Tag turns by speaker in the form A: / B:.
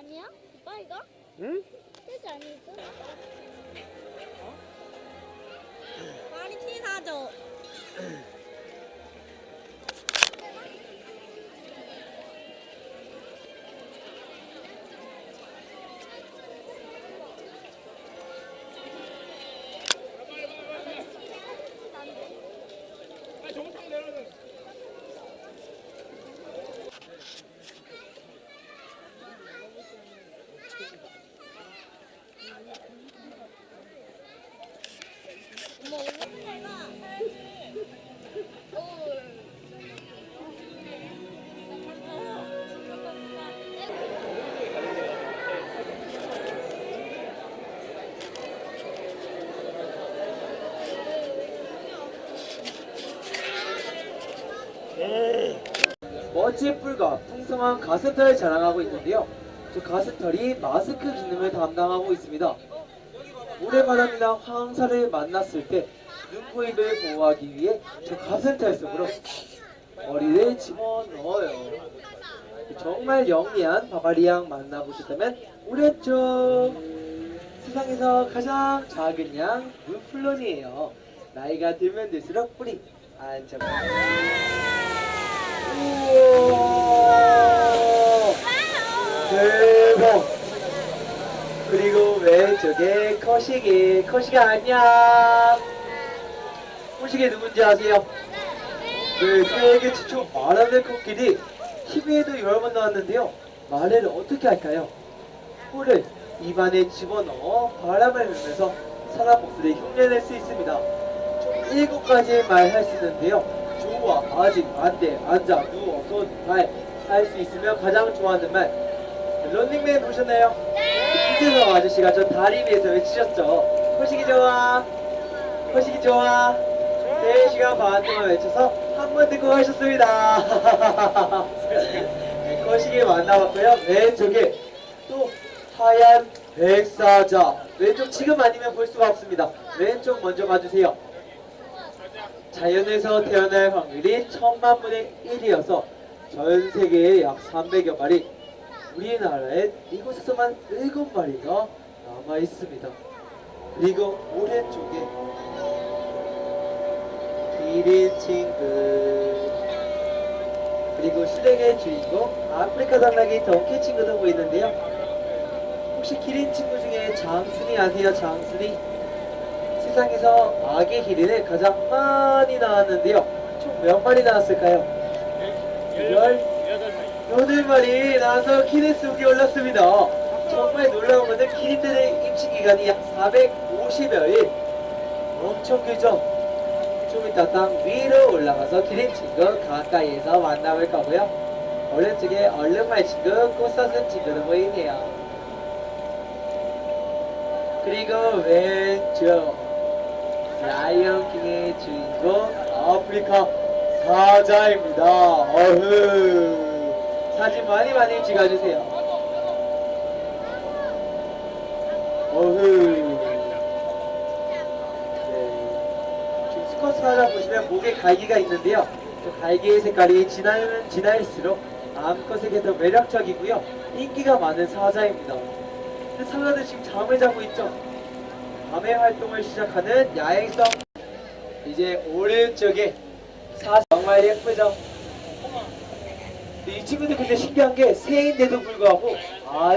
A: 아니야? 오빠 이거?
B: 응?
A: 세지 아니죠?
C: 많이 티 사줘.
B: 멋진 뿔과 풍성한 가슴털을 자랑하고 있는데요. 저 가슴털이 마스크 기능을 담당하고 있습니다. 모래바람이나 황사를 만났을 때 눈, 코, 입을 보호하기 위해 저 가슴털 속으로 머리를 집어넣어요. 정말 영리한 바바리양 만나보셨다면 오른쪽 세상에서 가장 작은 양 무플론이에요. 나이가 들면 들수록 뿔이 안정. 대박. 그리고 왼쪽에 거시기 거시기 안녕 거시기 누군지 아세요? 네 세계 최초 말하는 코끼리 TV에도 여러 번 나왔는데요. 말을 어떻게 할까요? 뿔을 입안에 집어넣어 바람을 불면서 사람 목소리 흉내낼 수 있습니다. 총 일곱 가지 말 할 수 있는데요 좋아, 아직, 안 돼, 앉아, 누워, 손, 발할수 있으면 가장 좋아하는 말. 런닝맨 보셨나요? 이재성 아저씨가 저 다리 위에서 외치셨죠. 거시기 좋아. 거시기 좋아. 3시간 반 동안 외쳐서 한 번 듣고 가셨습니다. 네, 거시기 만나봤고요. 왼쪽에 또 하얀 백사자. 왼쪽 지금 아니면 볼 수가 없습니다. 왼쪽 먼저 봐주세요 자연에서 태어날 확률이 천만 분의 1이어서 전 세계에 약 300여 마리, 우리나라에 이곳에서만 7마리가 남아 있습니다. 그리고 오른쪽에 기린 친구, 그리고 실력의 주인공 아프리카 당나귀 덩키 친구도 보이는데요. 혹시 기린 친구 중에 장순이 아세요? 장순이? 세상에서 아기 기린을 가장 많이 낳았는데요. 총 몇 마리 낳았을까요? 열 여덟 마리 낳아서 기네스 북에 올랐습니다. 정말 놀라운 것은 기린들의 임신 기간이 약 450여일. 엄청 길죠? 좀 이따 땅 위로 올라가서 기린 친구 가까이에서 만나볼 거고요. 오른쪽에 얼룩말 친구, 꽃사슴 친구도 보이네요. 그리고 왼쪽 라이언킹의 주인공 아프리카 사자입니다. 어흐 사진 많이 많이 찍어주세요. 어흐 네. 스쿼트 사자 보시면 목에 갈기가 있는데요. 그 갈기의 색깔이 진하면 진할수록 암컷에게 더 매력적이고요. 인기가 많은 사자입니다. 근데 사자들 지금 잠을 자고 있죠. 밤에 활동을 시작하는 야행성 이제 오른쪽에 사 정말 예쁘죠? 이 친구들 근데 신기한 게 새인데도 불구하고 아